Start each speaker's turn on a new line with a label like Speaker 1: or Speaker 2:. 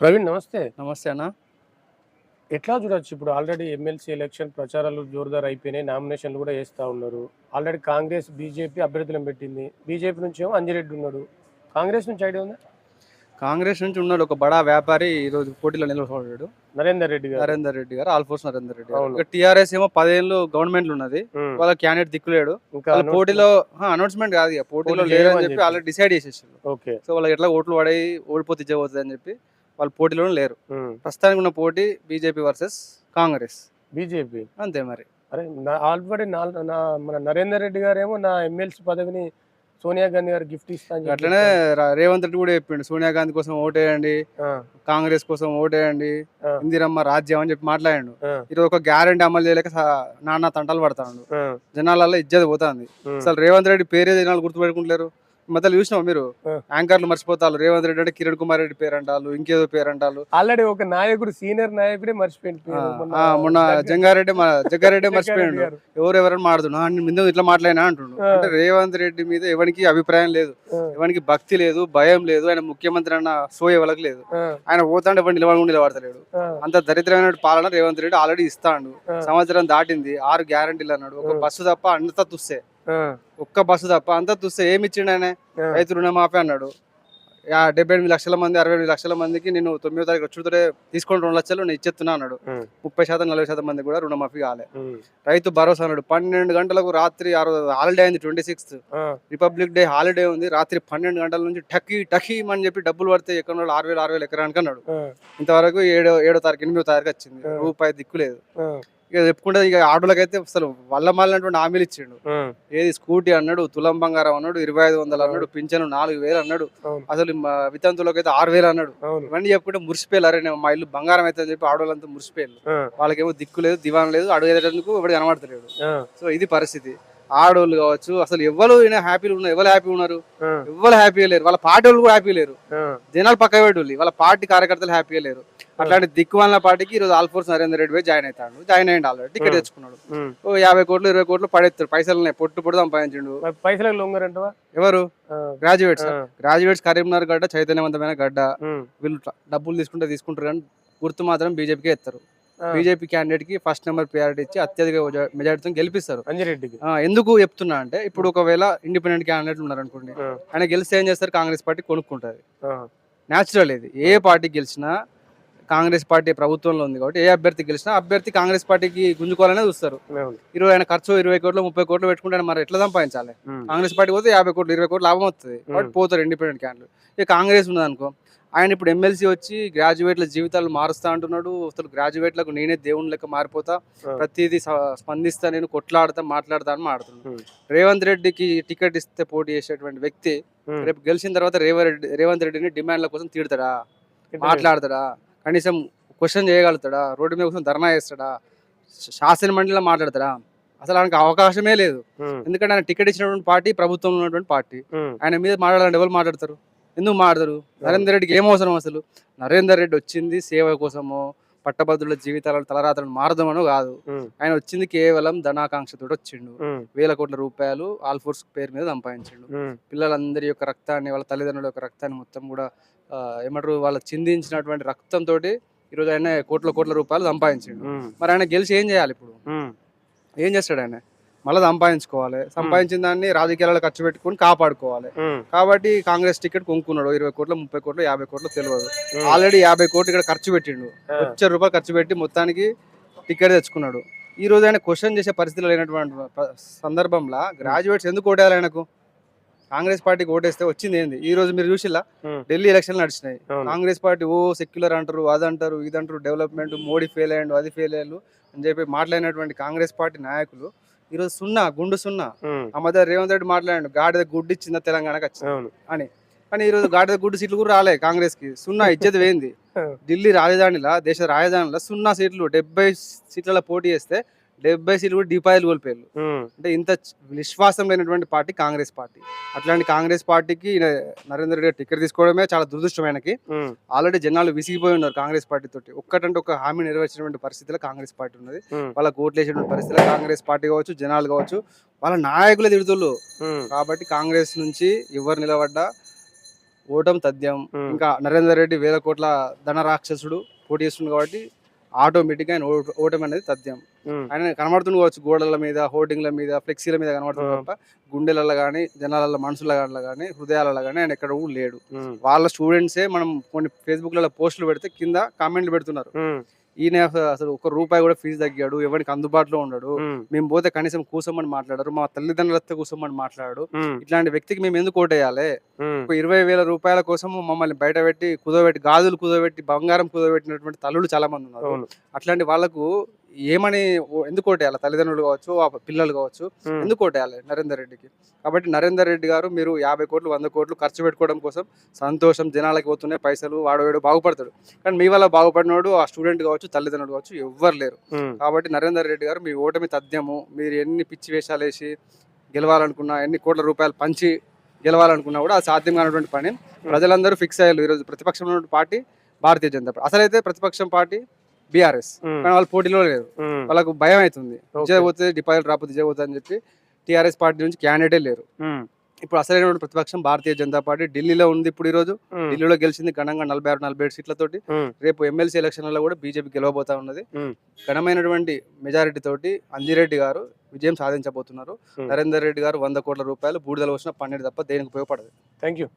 Speaker 1: ప్రవీణ్ నమస్తే.
Speaker 2: నమస్తే అన్న.
Speaker 1: ఎట్లా చూడొచ్చు? ఇప్పుడు ఆల్రెడీ ఎమ్మెల్సీ ఎలక్షన్ ప్రచారాలు జోరుదార్ అయిపోయినాయి. నామినేషన్లు కూడా వేస్తూ ఉన్నారు. ఆల్రెడీ కాంగ్రెస్ బీజేపీ అభ్యర్థులను పెట్టింది. బీజేపీ నుంచి ఏమో అంజిరెడ్డి ఉన్నాడు. కాంగ్రెస్ నుంచి ఐడియా ఉందా?
Speaker 2: కాంగ్రెస్ నుంచి ఉన్నాడు ఒక బడా వ్యాపారి ఈ రోజు పోటీలో నిలబడ్డాడు.
Speaker 1: నరేందర్ రెడ్డి గారు.
Speaker 2: నరేందర్ రెడ్డి గారు ఆల్ఫోర్స్ నరేందర్ రెడ్డి. గారు. టీఆర్ఎస్ ఏమో పదేళ్ళు గవర్నమెంట్ ఉన్నది. వాళ్ళ క్యాండిడేట్ దిక్కులేడు. పోటీలో అనౌన్స్మెంట్ కాదు ఇక. పోటీలో
Speaker 1: చేయమని
Speaker 2: చెప్పి. ఆల్రెడీ డిసైడ్ చేసేసారు.
Speaker 1: ఓకే.
Speaker 2: సో వాళ్ళకి ఎట్లా ఓట్లు పడాయి ఓడిపోతే ఇచ్చేపోతుంది అని చెప్పి వాళ్ళు పోటీలోనే లేరు. ప్రస్తుతానికి ఉన్న పోటీ బీజేపీ వర్సెస్ కాంగ్రెస్.
Speaker 1: బీజేపీ
Speaker 2: అంతే మరి.
Speaker 1: అరే ఆల్రెడీ నా మన నరేందర్ రెడ్డి గారు ఏమో నా ఎమ్మెల్సీ పదవిని సోనియా గాంధీ గారు గిఫ్ట్ ఇస్తా అని చెప్పి
Speaker 2: అట్లనే రేవంత్ రెడ్డి కూడా చెప్పిండు సోనియా గాంధీ కోసం ఓటేయండి కాంగ్రెస్ కోసం ఓటేయండి. ఇందిరమ్మ రాజ్యం అని చెప్పి మాట్లాడాడు. ఈరోజు ఒక గ్యారంటీ అమలు చేయలేక నాన్న తంటలు పడతాడు. జనాలలో ఇజ్జత పోతుంది. అసలు రేవంత్ రెడ్డి పేరే జనాలు గుర్తుపెట్టుకుంటలేరు. ఈ మధ్యలో చూసినావు మీరు. యాంకర్లు మర్చిపోతారు. రేవంత్ రెడ్డి అంటే కిరణ్ కుమార్ రెడ్డి పేరు అంటారు ఇంకేదో పేరు అంటారు
Speaker 1: ఆల్రెడీ ఒక నాయకుడు సీనియర్ నాయకుడే మర్చిపోయింది
Speaker 2: మొన్న జంగారెడ్డి జగ్గారెడ్డి
Speaker 1: జగ్గారెడ్డి
Speaker 2: మర్చిపోయాడు.
Speaker 1: గారు.
Speaker 2: ఎవరు ఎవరైనా మాడుతున్నా మీద ఇట్లా మాట్లాడినా అంటుండు. అంటే రేవంత్ రెడ్డి మీద ఎవరికి అభిప్రాయం లేదు. ఎవరికి భక్తి లేదు భయం లేదు ఆయన ముఖ్యమంత్రి అన్న సోయ ఎవరికి లేదు. ఆయన పోతాంటే ఎవరు నిలబడి నిలబడతలేడు. అంత దరిద్రమైన పాలన రేవంత్ రెడ్డి ఆల్రెడీ ఇస్తాడు. సంవత్సరం దాటింది ఆరు గ్యారంటీలు అన్నాడు. ఒక. బస్సు తప్ప అంతా తుస్సే.
Speaker 1: ఆ,
Speaker 2: ఒక్క బస్సు తప్ప. అంతా తుస్సే ఏమి ఇచ్చిండు ఆయన. రైతు రుణమాఫీ అన్నాడు. యా డెబ్బై ఎనిమిది లక్షల మంది అరవై ఎనిమిది లక్షల మందికి నేను తొమ్మిదో తారీఖు వచ్చుడే తీసుకొని రెండు లక్షలు నేను ఇచ్చేస్తున్నా అన్నాడు. ముప్పై శాతం నలభై శాతం మంది కూడా రుణమాఫీ కాలే. రైతు భరోసా అన్నాడు. పన్నెండు గంటలకు రాత్రి హాలిడే అయింది twenty sixth. Republic Day holiday ఉంది. రాత్రి పన్నెండు గంటల నుంచి టకీ టకీ అని చెప్పి డబ్బులు పడితే ఎక్కడ వాళ్ళు ఆరు వేలు ఆరు వేలు ఎకరానికి అన్నాడు ఇంతవరకు ఏడో ఏడో తారీఖు ఎనిమిదో తారీఖు వచ్చింది. రూపాయి దిక్కు లేదు. ఇక చెప్పుకుంటే ఇక ఆటోలకైతే అసలు వల్ల మాలినటువంటి హామీలు ఇచ్చిండు. ఏది స్కూటీ అన్నాడు తులం బంగారం అన్నాడు ఇరవై ఐదు వందలు అన్నాడు పింఛను నాలుగు వేలు అన్నాడు. అసలు మా వితంతులకు అయితే ఆరు వేలు అన్నాడు. ఇవన్నీ చెప్పుకుంటే మురిసిపోయారు. అరే మా ఇల్లు బంగారం అయితే అని చెప్పి ఆడవాళ్ళంతా మురిసిపోయారు. వాళ్ళకేమో దిక్కు లేదు దివాన్ లేదు అడుగేటందుకు ఎవరు కనబడతలేడు. సో ఇది పరిస్థితి. ఆడోళ్ళు కావచ్చు అసలు ఎవరు హ్యాపీలు ఉన్నారు ఎవరు హ్యాపీ ఉన్నారు? ఎవరు హ్యాపీ లేరు. వాళ్ళ పార్టీ వాళ్ళు కూడా హ్యాపీ లేరు. జనాలు పక్క పెట్టి వాళ్ళ పార్టీ కార్యకర్తలు హ్యాపీగా లేరు. అట్లాంటి దిక్కుమాలిన పార్టీకి ఈరోజు ఆల్ఫోర్స్ నరేందర్ రెడ్డి పోయి జాయిన్ అవుతాడు. జాయిన్ అయ్యండి ఆల్రెడీ టికెట్. తెచ్చుకున్నాడు. ఓ యాభై కోట్లు ఇరవై కోట్లు పడేస్తాడు పైసలు పొట్టు పొట్టు సంపాదించిండు.
Speaker 1: లొంగరంటవా
Speaker 2: ఎవరు? గ్రాడ్యుయేట్స్ గ్రాడ్యుయేట్స్ కరీంనగర్ గడ్డ చైతన్యవంతమైన గడ్డ. వీళ్ళు డబ్బులు తీసుకుంటే తీసుకుంటారు కానీ గుర్తు మాత్రం బీజేపీకే ఇస్తారు. బీజేపీ క్యాండిడేట్కి ఫస్ట్ నెంబర్ ప్రియారిటీ ఇచ్చి అత్యధిక మెజార్టీతో గెలిపిస్తారు.
Speaker 1: అంజిరెడ్డికి.
Speaker 2: ఎందుకు చెప్తున్నా అంటే ఇప్పుడు ఒకవేళ ఇండిపెండెంట్ క్యాండిడేట్ ఉన్నారు అనుకోండి ఆయన గెలిస్తే ఏం చేస్తారు? కాంగ్రెస్ పార్టీ కొనుక్కుంటుంది.
Speaker 1: ఆ,
Speaker 2: న్యాచురల్ ఇది. ఏ పార్టీ గెలిచినా కాంగ్రెస్ పార్టీ ప్రభుత్వంలో ఉంది కాబట్టి ఏ అభ్యర్థి గెలిచినా అభ్యర్థి కాంగ్రెస్ పార్టీకి గుంజుకోవాలనే చూస్తారు. ఇరవై ఆయన ఖర్చు ఇరవై కోట్లు ముప్పై కోట్లు పెట్టుకుంటే మరి ఎట్లా సంపాదించాలి? కాంగ్రెస్ పార్టీ పోతే యాభై కోట్లు ఇరవై కోట్లు లాభం వస్తుంది. కాబట్టి పోతారు ఇండిపెండెంట్ క్యాండిడేట్ ఇక కాంగ్రెస్ ఉన్నది అనుకో ఆయన ఇప్పుడు ఎమ్మెల్సీ వచ్చి గ్రాడ్యుయేట్ల జీవితాలు మారుస్తా అంటున్నాడు. అసలు గ్రాడ్యుయేట్లకు నేనే దేవుని లెక్క మారిపోతా. ప్రతిదీ స్పందిస్తా నేను కొట్లాడతా మాట్లాడతా అని మాట్లాడుతున్నాడు
Speaker 1: ఉమ్,
Speaker 2: రేవంత్ రెడ్డికి టికెట్ ఇస్తే పోటీ చేసేటువంటి వ్యక్తి. రేపు గెలిచిన తర్వాత రేవంత్ రెడ్డి రేవంత్ రెడ్డిని డిమాండ్ల కోసం తీడతాడా. మాట్లాడతాడా? కనీసం క్వశ్చన్ చేయగలుగుతాడా? రోడ్డు మీద కోసం ధర్నా చేస్తాడా? శాసన మండలిలో మాట్లాడతాడా? అసలు ఆయనకు అవకాశమే లేదు. ఎందుకంటే ఆయన టికెట్ ఇచ్చినటువంటి పార్టీ ప్రభుత్వంలో ఉన్నటువంటి పార్టీ. ఆయన మీద మాట్లాడాలంటే ఎవరు మాట్లాడతారు? ఎందుకు మాట్లాడతారు నరేందర్ రెడ్డికి ఏం అవసరం అసలు? నరేందర్ రెడ్డి వచ్చింది సేవ కోసమో పట్టభద్రుల జీవితాలను తలరాతలను మారదామనో కాదు. ఆయన వచ్చింది కేవలం ధనాకాంక్షతో వచ్చిండు. వేల కోట్ల రూపాయలు ఆల్ఫోర్స్ పేరు మీద సంపాదించిండు. పిల్లలందరి యొక్క రక్తాన్ని వాళ్ళ తల్లిదండ్రుల యొక్క రక్తాన్ని మొత్తం కూడా ఏమంటారు వాళ్ళ చిందించినటువంటి రక్తంతో ఈరోజు ఆయన కోట్ల కోట్ల రూపాయలు సంపాదించిండు. మరి ఆయన గెలిచి ఏం చేయాలి ఇప్పుడు? ఏం చేస్తాడు ఆయన? మళ్ళీ సంపాదించుకోవాలి. సంపాదించిన దాన్ని రాజకీయాలలో ఖర్చు పెట్టుకొని కాపాడుకోవాలి. కాబట్టి కాంగ్రెస్ టికెట్ కొనుక్కున్నాడు. ఇరవై కోట్లు ముప్పై కోట్లు యాభై కోట్లు తెలియదు. ఆల్రెడీ యాభై కోట్లు ఇక్కడ ఖర్చు పెట్టిండు. లక్ష రూపాయలు ఖర్చు పెట్టి మొత్తానికి టికెట్ తెచ్చుకున్నాడు. ఈ రోజు ఆయన క్వశ్చన్ చేసే పరిస్థితిలో లేనటువంటి సందర్భంలో గ్రాడ్యుయేట్స్ ఎందుకు ఓటేయాలి ఆయనకు? కాంగ్రెస్ పార్టీకి ఓటేస్తే వచ్చింది ఏంది? ఈ రోజు మీరు చూసిలా ఢిల్లీ ఎలక్షన్లు నడిచినాయి. కాంగ్రెస్ పార్టీ ఓ సెక్యులర్ అంటారు అది అంటారు ఇది అంటారు డెవలప్మెంట్ మోడీ ఫెయిల్ అయ్యండు అది ఫెయిల్ అయ్యారు అని చెప్పి మాట్లాడినటువంటి కాంగ్రెస్ పార్టీ నాయకులు ఈరోజు సున్నా గుండు సున్నా. ఆ మధ్య రేవంత్ రెడ్డి మాట్లాడాడు గాడిద గుడ్డు ఇచ్చిందా తెలంగాణకి వచ్చింది అని. కానీ ఈరోజు గాడిద గుడ్డు సీట్లు కూడా రాలే కాంగ్రెస్కి సున్నా ఇచ్చేది వేయింది ఢిల్లీ రాజధానిలో దేశ రాజధానిలో సున్నా సీట్లు డెబ్బై సీట్ల పోటీ చేస్తే డెబ్బై సీట్లు కూడా డిపాజిట్ కోల్పోయారు. అంటే ఇంత విశ్వాసం లేనటువంటి పార్టీ కాంగ్రెస్ పార్టీ. అట్లాంటి కాంగ్రెస్ పార్టీకి నరేంద్ర రెడ్డి టికెట్ తీసుకోవడమే చాలా దురదృష్టమైనకి ఆల్రెడీ జనాలు విసిగిపోయి ఉన్నారు కాంగ్రెస్ పార్టీ తోటి. ఒక్కటంటే ఒక హామీ నెరవేర్చినటువంటి పరిస్థితిలో కాంగ్రెస్ పార్టీ ఉన్నది.
Speaker 1: ఉమ్,
Speaker 2: వాళ్ళ ఓట్లు వేసినటువంటి పరిస్థితిలో కాంగ్రెస్ పార్టీ కావచ్చు జనాలు కావచ్చు వాళ్ళ నాయకులే తిడుతుళ్ళు.
Speaker 1: ఉమ్,
Speaker 2: కాబట్టి కాంగ్రెస్ నుంచి ఎవరు నిలబడ్డా ఓటమి తథ్యం. ఇంకా నరేందర్ రెడ్డి వేల కోట్ల ధన రాక్షసుడు పోటీ చేస్తుంది కాబట్టి ఆటోమేటిక్గా ఆయన ఓట- ఓటమి అనేది తథ్యం. ఆయన కనబడుతుంది కావచ్చు గోడల మీద హోర్డింగ్ల మీద ఫ్లెక్సీల మీద కనబడుతుంది. తప్ప గుండెలలో కానీ జనాలలో మనుషులలో కానీ హృదయాలలో కానీ ఆయన ఎక్కడ కూడా లేడు. వాళ్ళ స్టూడెంట్సే మనం కొన్ని ఫేస్బుక్లలో పోస్టులు పెడితే కింద కామెంట్లు పెడుతున్నారు. ఈయన అసలు ఒక రూపాయి కూడా ఫీజు తగ్గాడు ఎవరికి అందుబాటులో ఉండడు. మేము. పోతే కనీసం కూసమని మాట్లాడారు మా తల్లిదండ్రులతో కూసమని మాట్లాడు ఇట్లాంటి వ్యక్తికి మేము ఎందుకు ఓటేయాలి ఒక ఇరవై వేల రూపాయల కోసం మమ్మల్ని బయట పెట్టి కుదోబెట్టి గాజులు కుదోబెట్టి బంగారం కుదోబెట్టినటువంటి తల్లులు చాలా మంది ఉన్నారు. అట్లాంటి వాళ్ళకు ఏమని ఎందుకు ఓటేయాలి? తల్లిదండ్రులు కావచ్చు ఆ పిల్లలు కావచ్చు ఎందుకు ఓటేయాలి నరేందర్ రెడ్డికి? కాబట్టి నరేందర్ రెడ్డి గారు మీరు యాభై కోట్లు వంద కోట్లు ఖర్చు పెట్టుకోవడం కోసం సంతోషం జనాలకి పోతున్నాయి పైసలు వాడు వాడు బాగుపడతాడు. కానీ మీ వల్ల బాగుపడినోడు ఆ స్టూడెంట్ కావచ్చు తల్లిదండ్రులు కావచ్చు ఎవ్వరు లేరు. కాబట్టి నరేందర్ రెడ్డి గారు మీ ఓటమి తథ్యము మీరు ఎన్ని పిచ్చి వేషాలు వేసి గెలవాలనుకున్నా ఎన్ని కోట్ల రూపాయలు పంచి గెలవాలనుకున్నా కూడా అది సాధ్యం కానటువంటి పని. ప్రజలందరూ ఫిక్స్ అయ్యారు. ఈరోజు ప్రతిపక్షంలో పార్టీ భారతీయ జనతా పార్టీ. అసలైతే ప్రతిపక్షం పార్టీ బీఆర్ఎస్. కానీ వాళ్ళు పోటీలో లేరు. వాళ్ళకు భయం అవుతుంది.
Speaker 1: ఓకే.
Speaker 2: విజయ్ పోతే డిపాజిట్ రాకపోతే విజయ్ పోతే అని చెప్పి టీఆర్ఎస్ పార్టీ నుంచి క్యాండిడేటే లేరు. ఇప్పుడు అసలైనటువంటి ప్రతిపక్షం భారతీయ జనతా పార్టీ ఢిల్లీలో ఉంది ఇప్పుడు ఈ రోజు ఢిల్లీలో గెలిచింది ఘనంగా నలభై ఆరు నలభై ఏడు సీట్లతోటి. రేపు ఎమ్మెల్సీ ఎలక్షన్లలో కూడా బీజేపీ గెలవబోతా ఉన్నది. ఘనమైనటువంటి మెజారిటీ తోటి అంజిరెడ్డి గారు విజయం సాధించబోతున్నారు. నరేందర్ రెడ్డి గారు వంద కోట్ల రూపాయలు బూడిదలు వచ్చిన పన్నెండు తప్ప దేనికి ఉపయోగపడదు.
Speaker 1: Thank you